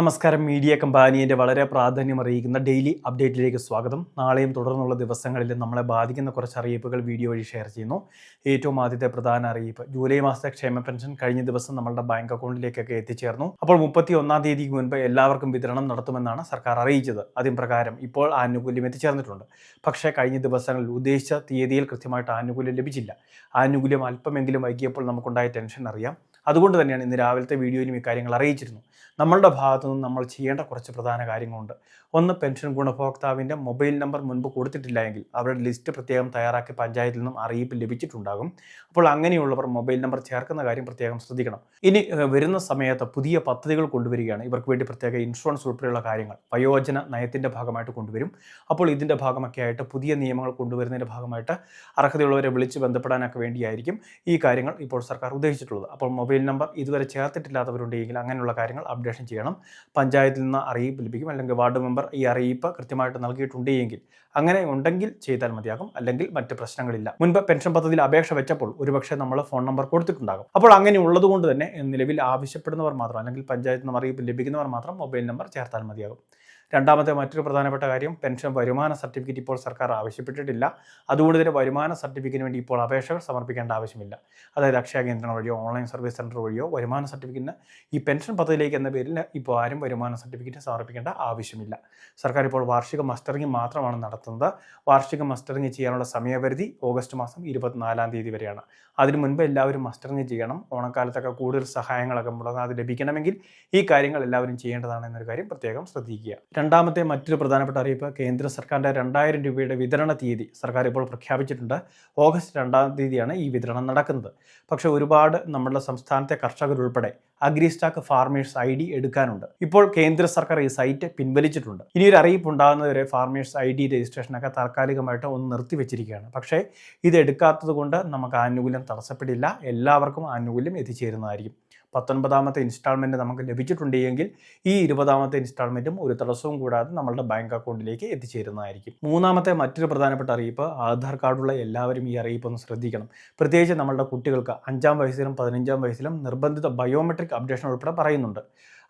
നമസ്കാരം. മീഡിയ കമ്പാനിയുടെ വളരെ പ്രാധാന്യം അറിയിക്കുന്ന ഡെയിലി അപ്ഡേറ്റിലേക്ക് സ്വാഗതം. നാളെയും തുടർന്നുള്ള ദിവസങ്ങളിൽ നമ്മളെ ബാധിക്കുന്ന കുറച്ച് അറിയിപ്പുകൾ വീഡിയോ വഴി ഷെയർ ചെയ്യുന്നു. ഏറ്റവും ആദ്യത്തെ പ്രധാന അറിയിപ്പ് ജൂലൈ മാസത്തെ ക്ഷേമ പെൻഷൻ കഴിഞ്ഞ ദിവസം നമ്മളുടെ ബാങ്ക് അക്കൗണ്ടിലേക്കൊക്കെ എത്തിച്ചേർന്നു. അപ്പോൾ മുപ്പത്തി ഒന്നാം തീയതിക്ക് മുൻപ് എല്ലാവർക്കും വിതരണം നടത്തുമെന്നാണ് സർക്കാർ അറിയിച്ചത്. അതിൻ പ്രകാരം ഇപ്പോൾ ആനുകൂല്യം എത്തിച്ചേർന്നിട്ടുണ്ട്. പക്ഷേ കഴിഞ്ഞ ദിവസങ്ങളിൽ ഉദ്ദേശിച്ച തീയതിയിൽ കൃത്യമായിട്ട് ആനുകൂല്യം ലഭിച്ചില്ല. ആനുകൂല്യം അല്പമെങ്കിലും വൈകിയപ്പോൾ നമുക്കുണ്ടായ ടെൻഷൻ അറിയാം. അതുകൊണ്ട് തന്നെയാണ് ഇന്ന് രാവിലത്തെ വീഡിയോയിലും ഈ കാര്യങ്ങൾ അറിയിച്ചിരുന്നു നമ്മളുടെ ഭാഗത്തു നിന്ന് നമ്മൾ ചെയ്യേണ്ട കുറച്ച് പ്രധാന കാര്യങ്ങളുണ്ട്. ഒന്ന് പെൻഷൻ ഗുണഭോക്താവിന്റെ മൊബൈൽ നമ്പർ മുൻപ് കൊടുത്തിട്ടില്ല എങ്കിൽ അവരുടെ ലിസ്റ്റ് പ്രത്യേകം തയ്യാറാക്കി പഞ്ചായത്തിൽ നിന്നും അറിയിപ്പ് ലഭിച്ചിട്ടുണ്ടാകും. അപ്പോൾ അങ്ങനെയുള്ളവർ മൊബൈൽ നമ്പർ ചേർക്കുന്ന കാര്യം പ്രത്യേകം ശ്രദ്ധിക്കണം. ഇനി വരുന്ന സമയത്ത് പുതിയ പദ്ധതികൾ കൊണ്ടുവരികയാണ്. ഇവർക്ക് വേണ്ടി പ്രത്യേക ഇൻഷുറൻസ് ഉൾപ്പെടെയുള്ള കാര്യങ്ങൾ. വയോജന നയത്തിന്റെ ഭാഗമായിട്ട് കൊണ്ടുവരും. അപ്പോൾ ഇതിന്റെ ഭാഗമൊക്കെ ആയിട്ട് പുതിയ നിയമങ്ങൾ കൊണ്ടുവരുന്നതിന്റെ ഭാഗമായിട്ട് അർഹതയുള്ളവരെ വിളിച്ച് ബന്ധപ്പെടാനൊക്കെ വേണ്ടിയായിരിക്കും ഈ കാര്യങ്ങൾ ഇപ്പോൾ സർക്കാർ ഉദ്ദേശിച്ചിട്ടുള്ളത്. അപ്പോൾ മൊബൈൽ നമ്പർ ഇതുവരെ ചേർത്തിട്ടില്ലാത്തവരുണ്ടെങ്കിൽ അങ്ങനെയുള്ള കാര്യങ്ങൾ അപ്ഡേഷൻ ചെയ്യണം. പഞ്ചായത്തിൽ നിന്ന് അറിയിപ്പ് ലഭിക്കും. അല്ലെങ്കിൽ വാർഡ് മെമ്പർ ഈ അറിയിപ്പ് കൃത്യമായിട്ട് നൽകിയിട്ടുണ്ടെങ്കിൽ അങ്ങനെ ഉണ്ടെങ്കിൽ ചെയ്താൽ മതിയാകും. അല്ലെങ്കിൽ മറ്റ് പ്രശ്നങ്ങളില്ല. മുൻപ് പെൻഷൻ പദ്ധതിയിൽ അപേക്ഷ വെച്ചപ്പോൾ ഒരുപക്ഷെ നമ്മൾ ഫോൺ നമ്പർ കൊടുത്തിട്ടുണ്ടാകും. അപ്പോൾ അങ്ങനെ ഉള്ളതുകൊണ്ട് തന്നെ നിലവിൽ ആവശ്യപ്പെടുന്നവർ മാത്രം അല്ലെങ്കിൽ പഞ്ചായത്തിൽ നിന്ന് അറിയിപ്പ് ലഭിക്കുന്നവർ മാത്രം മൊബൈൽ നമ്പർ ചേർത്താൽ മതിയാകും. രണ്ടാമത്തെ മറ്റൊരു പ്രധാനപ്പെട്ട കാര്യം പെൻഷൻ വരുമാന സർട്ടിഫിക്കറ്റ് ഇപ്പോൾ സർക്കാർ ആവശ്യപ്പെട്ടിട്ടില്ല. അതുകൊണ്ട് തന്നെ വരുമാന സർട്ടിഫിക്കറ്റിന് വേണ്ടി ഇപ്പോൾ അപേക്ഷകൾ സമർപ്പിക്കേണ്ട ആവശ്യമില്ല. അതായത് അക്ഷയ കേന്ദ്രങ്ങൾ വഴിയോ ഓൺലൈൻ സർവീസ് സെന്റർ വഴിയോ വരുമാന സർട്ടിഫിക്കറ്റിന് ഈ പെൻഷൻ പദ്ധതിയിലേക്ക് എന്ന പേരിൽ ഇപ്പോൾ ആരും വരുമാന സർട്ടിഫിക്കറ്റ് സമർപ്പിക്കേണ്ട ആവശ്യമില്ല. സർക്കാർ ഇപ്പോൾ വാർഷിക മസ്റ്ററിംഗ് മാത്രമാണ് നടത്തുന്നത്. വാർഷിക മസ്റ്ററിംഗ് ചെയ്യാനുള്ള സമയപരിധി ഓഗസ്റ്റ് മാസം ഇരുപത്തിനാലാം തീയതി വരെയാണ്. അതിനു മുൻപ് എല്ലാവരും മസ്റ്ററിംഗ് ചെയ്യണം. ഓണക്കാലത്തൊക്കെ കൂടുതൽ സഹായങ്ങളൊക്കെ മുടങ്ങാതെ ലഭിക്കണമെങ്കിൽ ഈ കാര്യങ്ങൾ എല്ലാവരും ചെയ്യേണ്ടതാണ് എന്നൊരു കാര്യം പ്രത്യേകം ശ്രദ്ധിക്കുക. രണ്ടാമത്തെ മറ്റൊരു പ്രധാനപ്പെട്ട അറിയിപ്പ് കേന്ദ്ര സർക്കാരിന്റെ രണ്ടായിരം രൂപയുടെ വിതരണ തീയതി സർക്കാർ ഇപ്പോൾ പ്രഖ്യാപിച്ചിട്ടുണ്ട്. ഓഗസ്റ്റ് രണ്ടാം തീയതിയാണ് ഈ വിതരണം നടക്കുന്നത്. പക്ഷേ ഒരുപാട് നമ്മുടെ സംസ്ഥാനത്തെ കർഷകരുൾപ്പെടെ അഗ്രിസ്റ്റാക്ക് ഫാർമേഴ്സ് ഐ ഡി എടുക്കാനുണ്ട്. ഇപ്പോൾ കേന്ദ്ര സർക്കാർ ഈ സൈറ്റ് പിൻവലിച്ചിട്ടുണ്ട്. ഇനിയൊരു അറിയിപ്പ് ഉണ്ടാകുന്നതുവരെ ഫാർമേഴ്സ് ഐ ഡി രജിസ്ട്രേഷനൊക്കെ താൽക്കാലികമായിട്ട് ഒന്ന് നിർത്തിവെച്ചിരിക്കുകയാണ് പക്ഷേ ഇത് എടുക്കാത്തത് കൊണ്ട് നമുക്ക് ആനുകൂല്യം തടസ്സപ്പെടില്ല. എല്ലാവർക്കും ആനുകൂല്യം എത്തിച്ചേരുന്നതായിരിക്കും. പത്തൊൻപതാമത്തെ ഇൻസ്റ്റാൾമെന്റ് നമുക്ക് ലഭിച്ചിട്ടുണ്ടെങ്കിൽ ഈ ഇരുപതാമത്തെ ഇൻസ്റ്റാൾമെന്റും ഒരു തടസ്സവും കൂടാതെ നമ്മളുടെ ബാങ്ക് അക്കൗണ്ടിലേക്ക് എത്തിച്ചേരുന്നതായിരിക്കും. മൂന്നാമത്തെ മറ്റൊരു പ്രധാനപ്പെട്ട അറിയിപ്പ് ആധാർ കാർഡുള്ള എല്ലാവരും ഈ അറിയിപ്പ് ഒന്ന് ശ്രദ്ധിക്കണം. പ്രത്യേകിച്ച് നമ്മളുടെ കുട്ടികൾക്ക് അഞ്ചാം വയസ്സിലും പതിനഞ്ചാം വയസ്സിലും നിർബന്ധിത ബയോമെട്രിക് അപ്ഡേഷൻ ഉൾപ്പെടെ പറയുന്നുണ്ട്.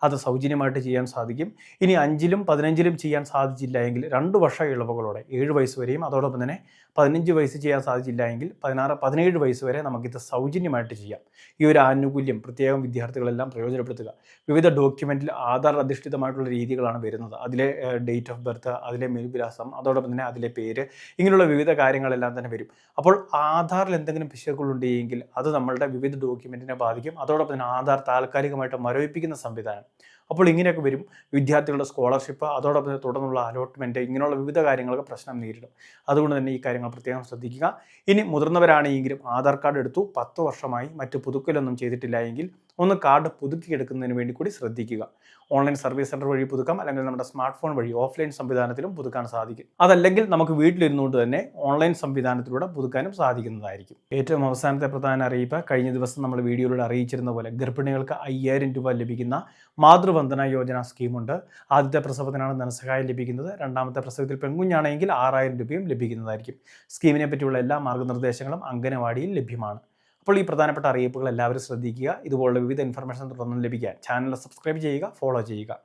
അത് സൗജന്യമായിട്ട് ചെയ്യാൻ സാധിക്കും. ഇനി അഞ്ചിലും പതിനഞ്ചിലും ചെയ്യാൻ സാധിച്ചില്ല എങ്കിൽ രണ്ട് വർഷ ഇളവുകളോടെ ഏഴ് വയസ്സ് വരെയും അതോടൊപ്പം തന്നെ പതിനഞ്ച് വയസ്സ് ചെയ്യാൻ സാധിച്ചില്ല എങ്കിൽ പതിനാറ് പതിനേഴ് വയസ്സ് വരെ നമുക്കിത് സൗജന്യമായിട്ട് ചെയ്യാം. ഈ ഒരു ആനുകൂല്യം പ്രത്യേകം വിദ്യാർത്ഥികളെല്ലാം പ്രയോജനപ്പെടുത്തുക. വിവിധ ഡോക്യുമെന്റിൽ ആധാർ അധിഷ്ഠിതമായിട്ടുള്ള രീതികളാണ് വരുന്നത്. അതിലെ ഡേറ്റ് ഓഫ് ബർത്ത് അതിലെ മേൽവിലാസം അതോടൊപ്പം തന്നെ അതിലെ പേര് ഇങ്ങനെയുള്ള വിവിധ കാര്യങ്ങളെല്ലാം തന്നെ വരും. അപ്പോൾ ആധാറിൽ എന്തെങ്കിലും പിശകുകളുണ്ടെങ്കിൽ അത് നമ്മളുടെ വിവിധ ഡോക്യുമെന്റിനെ ബാധിക്കും. അതോടൊപ്പം തന്നെ ആധാർ താൽക്കാലികമായിട്ട് മരവിപ്പിക്കുന്ന സംവിധാനം അപ്പോൾ ഇങ്ങനെയൊക്കെ വരും. വിദ്യാർത്ഥികളുടെ സ്കോളർഷിപ്പ് അതോടൊപ്പം തുടർന്നുള്ള അലോട്ട്മെന്റ് ഇങ്ങനെയുള്ള വിവിധ കാര്യങ്ങൾക്ക് പ്രശ്നം നേരിടും. അതുകൊണ്ട് തന്നെ ഈ കാര്യങ്ങൾ പ്രത്യേകം ശ്രദ്ധിക്കുക. ഇനി മുതിർന്നവരാണെങ്കിലും ആധാർ കാർഡ് എടുത്തു പത്ത് വർഷമായി മറ്റ് പുതുക്കലൊന്നും ചെയ്തിട്ടില്ല എങ്കിൽ ഒന്ന് കാർഡ് പുതുക്കിയെടുക്കുന്നതിന് വേണ്ടി കൂടി ശ്രദ്ധിക്കുക. ഓൺലൈൻ സർവീസ് സെന്റർ വഴി പുതുക്കാം അല്ലെങ്കിൽ നമ്മുടെ സ്മാർട്ട് ഫോൺ വഴി ഓഫ്ലൈൻ സംവിധാനത്തിലും പുതുക്കാൻ സാധിക്കും. അതല്ലെങ്കിൽ നമുക്ക് വീട്ടിലിരുന്നുകൊണ്ട് തന്നെ ഓൺലൈൻ സംവിധാനത്തിലൂടെ പുതുക്കാനും സാധിക്കുന്നതായിരിക്കും. ഏറ്റവും അവസാനത്തെ പ്രധാന അറിയിപ്പ് കഴിഞ്ഞ ദിവസം നമ്മൾ വീഡിയോയിലൂടെ അറിയിച്ചിരുന്ന പോലെ ഗർഭിണികൾക്ക് അയ്യായിരം രൂപ ലഭിക്കുന്ന മാതൃവന്ദന യോജന സ്കീമുണ്ട്. ആദ്യത്തെ പ്രസവത്തിനാണ് ധനസഹായം ലഭിക്കുന്നത്. രണ്ടാമത്തെ പ്രസവത്തിൽ പെൺകുഞ്ഞാണെങ്കിൽ ആറായിരം രൂപയും ലഭിക്കുന്നതായിരിക്കും. സ്കീമിനെ പറ്റിയുള്ള എല്ലാ മാർഗനിർദ്ദേശങ്ങളും അംഗനവാടിയിൽ ലഭ്യമാണ്. അപ്പോൾ ഈ പ്രധാനപ്പെട്ട അറിയിപ്പുകൾ എല്ലാവരും ശ്രദ്ധിക്കുക. ഇതുപോലുള്ള വിവിധ ഇൻഫർമേഷൻ തുടർന്നും ലഭിക്കാൻ ചാനൽ സബ്സ്ക്രൈബ് ചെയ്യുക ഫോളോ ചെയ്യുക.